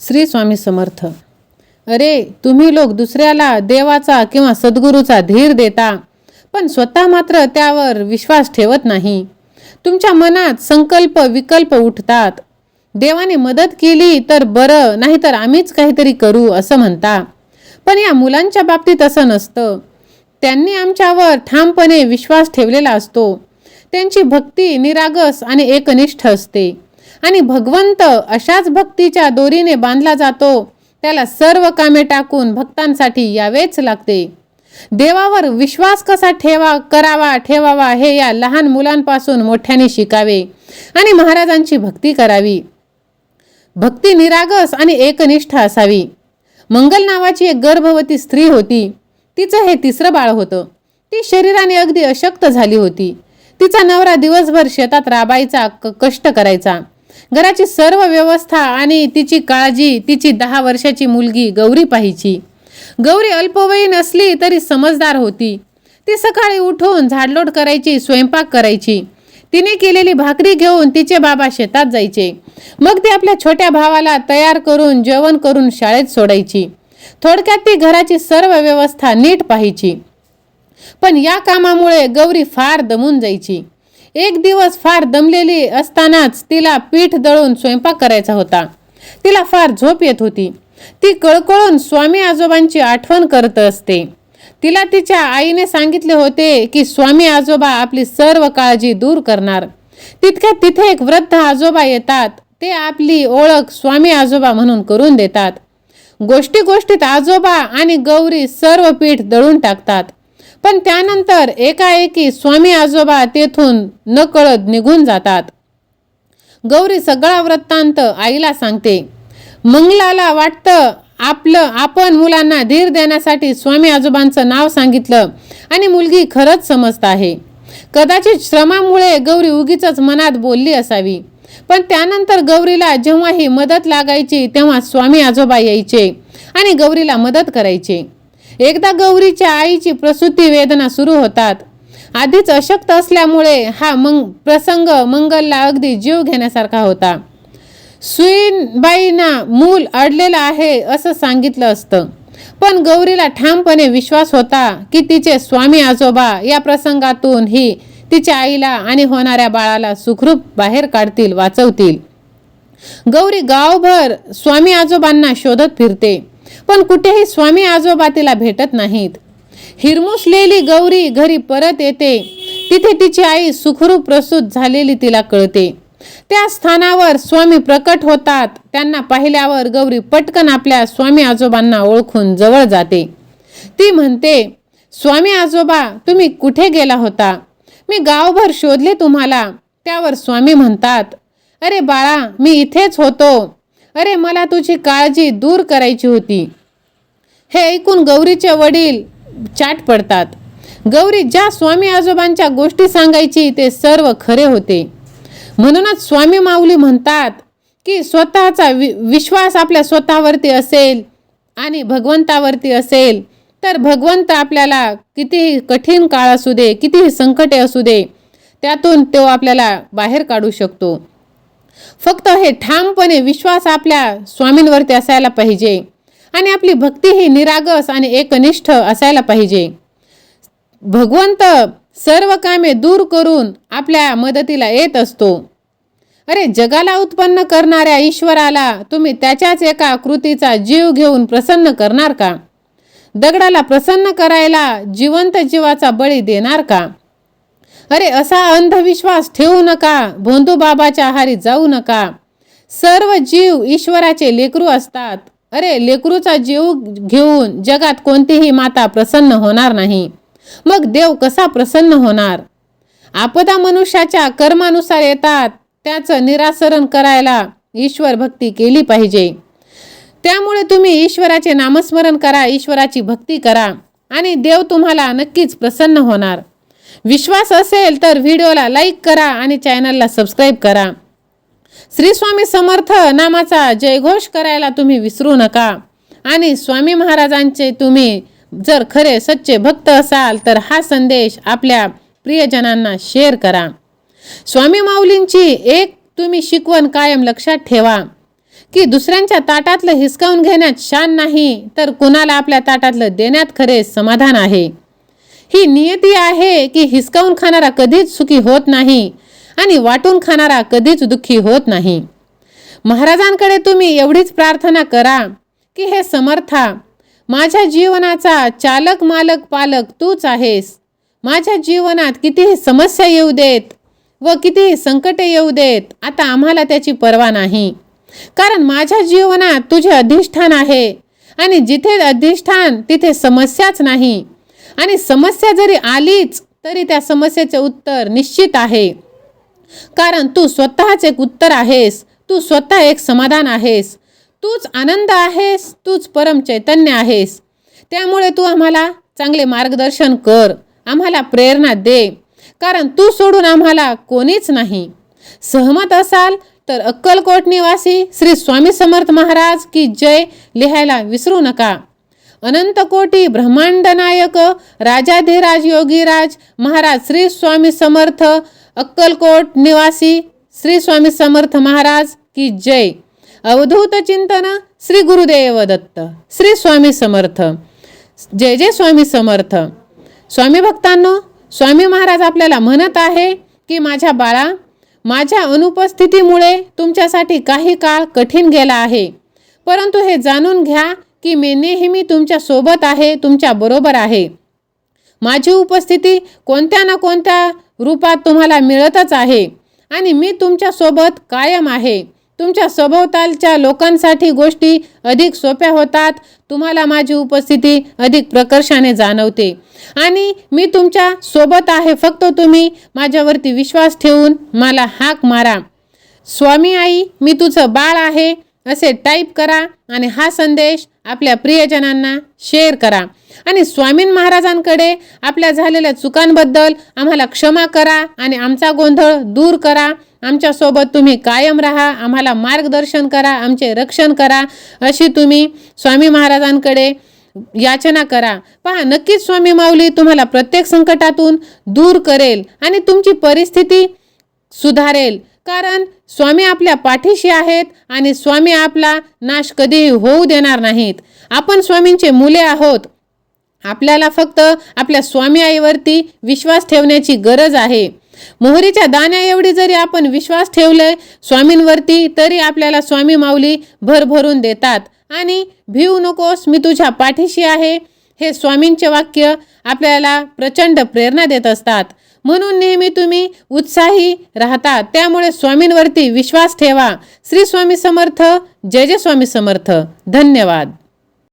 श्री स्वामी समर्थ. अरे तुम्ही लोक दुसऱ्याला देवाचा किंवा सद्गुरूचा धीर देता पण स्वतः मात्र त्यावर विश्वास ठेवत नाही. तुमच्या मनात संकल्प विकल्प उठतात. देवाने मदत केली तर बरं नाहीतर आम्हीच काहीतरी करू असं म्हणता. पण या मुलांच्या बाबतीत असं नसतं. त्यांनी आमच्यावर ठामपणे विश्वास ठेवलेला असतो. त्यांची भक्ती निरागस आणि एकनिष्ठ असते. आणि भगवंत अशाच भक्तीच्या दोरीने बांधला जातो त्याला सर्व कामे टाकून भक्तांसाठी यावेच लागते. देवावर विश्वास कसा ठेवा करावा ठेवावा हे या लहान मुलांपासून मोठ्याने शिकावे आणि महाराजांची भक्ती करावी. भक्ती निरागस आणि एकनिष्ठ असावी. मंगल नावाची एक गर्भवती स्त्री होती. तिचं हे तिसरं बाळ होतं. ती शरीराने अगदी अशक्त झाली होती. तिचा नवरा दिवसभर शेतात राबायचा क- कष्ट करायचा. घराची सर्व व्यवस्था आणि तिची काळजी तिची दहा वर्षाची मुलगी गौरी पाहिची. गौरी अल्पवयीन असली तरी समजदार होती. ती सकाळी उठून झाडलोट करायची स्वयंपाक करायची. तिने केलेली भाकरी घेऊन तिचे बाबा शेतात जायचे. मग ती आपल्या छोट्या भावाला तयार करून जेवण करून शाळेत सोडायची. थोडक्यात ती घराची सर्व व्यवस्था नीट पाहायची. पण या कामामुळे गौरी फार दमून जायची. एक दिवस फार दमलेली असतानाच तिला पीठ दळून स्वयंपाक करायचा होता. तिला फार झोप येत होती. ती कळकळून स्वामी आजोबांची आठवण करत असते. तिला तिच्या आईने सांगितले होते की स्वामी आजोबा आपली सर्व काळजी दूर करणार. तितक्या तिथे एक वृद्ध आजोबा येतात. ते आपली ओळख स्वामी आजोबा म्हणून करून देतात. गोष्टी गोष्टीत आजोबा आणि गौरी सर्व पीठ दळून टाकतात. पण त्यानंतर एकाएकी स्वामी आजोबा तेथून न कळत निघून जातात. गौरी सगळा वृत्तांत आईला सांगते मंगलाला वाटतं आपलं आपण मुलांना धीर देण्यासाठी स्वामी आजोबांचं नाव सांगितलं आणि मुलगी खरंच समजत आहे. कदाचित श्रमामुळे गौरी उगीच मनात बोलली असावी. पण त्यानंतर गौरीला जेव्हा ही मदत लागायची तेव्हा स्वामी आजोबा यायचे आणि गौरीला मदत करायचे. एकदा गौरीच्या आईची प्रसूती वेदना सुरू होतात. आधीच अशक्त असल्यामुळे हा मंग प्रसंग मंगलला अगदी जीव घेण्यासारखा होता. सुईनबाईंना मूल अडलेलं आहे असं सांगितलं असतं. पण गौरीला ठामपणे विश्वास होता की तिचे स्वामी आजोबा या प्रसंगातून ही तिच्या आईला आणि होणाऱ्या बाळाला सुखरूप बाहेर काढतील वाचवतील. गौरी गावभर स्वामी आजोबांना शोधत फिरते. पण कुठेही स्वामी आजोबा तिला भेटत नाहीत. हिरमुसलेली गौरी घरी परत येते. तिथे तिची आई सुखरूप प्रसूत झालेली तिला कळते. त्या स्थानावर स्वामी प्रकट होतात. त्यांना पाहिल्यावर गौरी पटकन आपल्या स्वामी आजोबांना ओळखून जवळ जाते. ती म्हणते स्वामी आजोबा तुम्ही कुठे गेला होता? मी गावभर शोधले तुम्हाला. त्यावर स्वामी म्हणतात अरे बाळा मी इथेच होतो. अरे मला तुझी काळजी दूर करायची होती. हे ऐकून गौरीचे वडील चाट पडतात. गौरी ज्या स्वामी आजोबांच्या गोष्टी सांगायची ते सर्व खरे होते. म्हणूनच स्वामी माऊली म्हणतात की स्वतःचा वि विश्वास आपल्या स्वतःवरती असेल आणि भगवंतावरती असेल तर भगवंत आपल्याला कितीही कठीण काळ असू दे कितीही संकटे असू दे त्यातून तो आपल्याला बाहेर काढू शकतो. फक्त हे ठामपणे विश्वास आपल्या स्वामींवरती असायला पाहिजे. आणि आपली भक्ती ही निरागस आणि एकनिष्ठ असायला पाहिजे. भगवंत सर्व कामे दूर करून आपल्या मदतीला येत असतो. अरे जगाला उत्पन्न करणाऱ्या ईश्वराला तुम्ही त्याच्याच एका कृतीचा जीव घेऊन प्रसन्न करणार का? दगडाला प्रसन्न करायला जिवंत जीवाचा बळी देणार का? अरे असा अंधविश्वास ठेवू नका. भोंदू बाबाच्या आहारी जाऊ नका. सर्व जीव ईश्वराचे लेकरू असतात. अरे लेकरूचा जीव घेऊन जगात कोणतीही माता प्रसन्न होणार नाही. मग देव कसा प्रसन्न होणार? आपदा मनुष्याच्या कर्मानुसार येतात. त्याचं निरासरण करायला ईश्वर भक्ती केली पाहिजे. त्यामुळे तुम्ही ईश्वराचे नामस्मरण करा ईश्वराची भक्ती करा आणि देव तुम्हाला नक्कीच प्रसन्न होणार. विश्वास असेल तर व्हिडिओला लाईक करा आणि चॅनलला सबस्क्राईब करा. श्री स्वामी समर्थ नामाचा जयघोष करायला तुम्ही विसरू नका. आणि स्वामी महाराजांचे तुम्ही जर खरे सच्चे भक्त असाल तर हा संदेश आपल्या प्रियजनांना शेअर करा. स्वामी माऊलींची एक तुम्ही शिकवण कायम लक्षात ठेवा. की दुसऱ्यांच्या ताटातलं हिसकावून घेण्यात शान नाही तर कुणाला आपल्या ताटातलं देण्यात खरे समाधान आहे? ही नियती आहे की हिसकावून खाणारा कधीच सुखी होत नाही आणि वाटून खाणारा कधीच दुःखी होत नाही. महाराजांकडे तुम्ही एवढीच प्रार्थना करा की हे समर्था माझ्या जीवनाचा चालक मालक पालक तूच आहेस. माझ्या जीवनात कितीही समस्या येऊ देत व कितीही संकटे येऊ देत आता आम्हाला त्याची पर्वा नाही. कारण माझ्या जीवनात तुझे अधिष्ठान आहे आणि जिथे अधिष्ठान तिथे समस्याच नाही. आणि समस्या जरी आलीच तरी त्या समस्येचे उत्तर निश्चित आहे. कारण तू स्वतःच एक उत्तर आहेस तू स्वतः एक समाधान आहेस. तूच आनंद आहेस तूच परम चैतन्य आहेस. त्यामुळे तू आम्हाला चांगले मार्गदर्शन कर आम्हाला प्रेरणा दे. कारण तू सोडून आम्हाला कोणीच नाही. सहमत असाल तर अक्कलकोट निवासी श्री स्वामी समर्थ महाराज की जय लिहायला विसरू नका. अनंतकोटी ब्रह्मांडनायक राजाधिराज योगीराज महाराज श्री स्वामी समर्थ अक्कलकोट निवासी श्री स्वामी समर्थ महाराज की जय. अवधूत चिंतन श्री गुरुदेव दत्त श्री स्वामी समर्थ. जय जय स्वामी समर्थ. स्वामी भक्तांनो स्वामी महाराज आपल्याला म्हणत आहे की माझ्या बाळा माझ्या अनुपस्थितीमुळे तुमच्यासाठी काही काळ कठीण गेला आहे. परंतु हे जाणून घ्या की मी नेहमी तुमच्यासोबत आहे तुमच्या बरोबर आहे. माझी उपस्थिती कोणत्या ना कोणत्या रूपात तुम्हाला मिळतच आहे. आणि मी तुमच्यासोबत कायम आहे. तुमच्या सभोवतालच्या लोकांसाठी गोष्टी अधिक सोप्या होतात. तुम्हाला माझी उपस्थिती अधिक प्रकर्षाने जाणवते. आणि मी तुमच्यासोबत आहे फक्त तुम्ही माझ्यावरती विश्वास ठेवून मला हाक मारा. स्वामी आई मी तुझं बाळ आहे. असे टाईप करा आणि हा संदेश आपल्या प्रियजनांना शेअर करा. आणि स्वामीन महाराजांकडे आपल्या झालेल्या चुकांबद्दल आम्हाला क्षमा करा आणि आमचा गोंधळ दूर करा. आमच्यासोबत तुम्ही कायम राहा आम्हाला मार्गदर्शन करा आमचे रक्षण करा. अशी तुम्ही स्वामी महाराजांकडे याचना करा. पहा नक्कीच स्वामी माऊली तुम्हाला प्रत्येक संकटातून दूर करेल आणि तुमची परिस्थिती सुधारेल. कारण स्वामी आपल्या पाठीशी आहेत आणि स्वामी आपला नाश कधीही होऊ देणार नाहीत. आपण स्वामींचे मुले आहोत. आपल्याला फक्त आपल्या स्वामी आईवरती विश्वास ठेवण्याची गरज आहे. मोहरीच्या दाण्या एवढी जरी आपण विश्वास ठेवले स्वामींवरती तरी आपल्याला स्वामी माऊली भरभरून देतात. आणि भिवू नकोस मी तुझ्या पाठीशी आहे हे स्वामींचे वाक्य आपल्याला प्रचंड प्रेरणा देत असतात. म्हणून नेहमी तुम्ही उत्साही राहता. त्यामुळे स्वामींवरती विश्वास ठेवा. श्री स्वामी समर्थ. जय जय स्वामी समर्थ. धन्यवाद.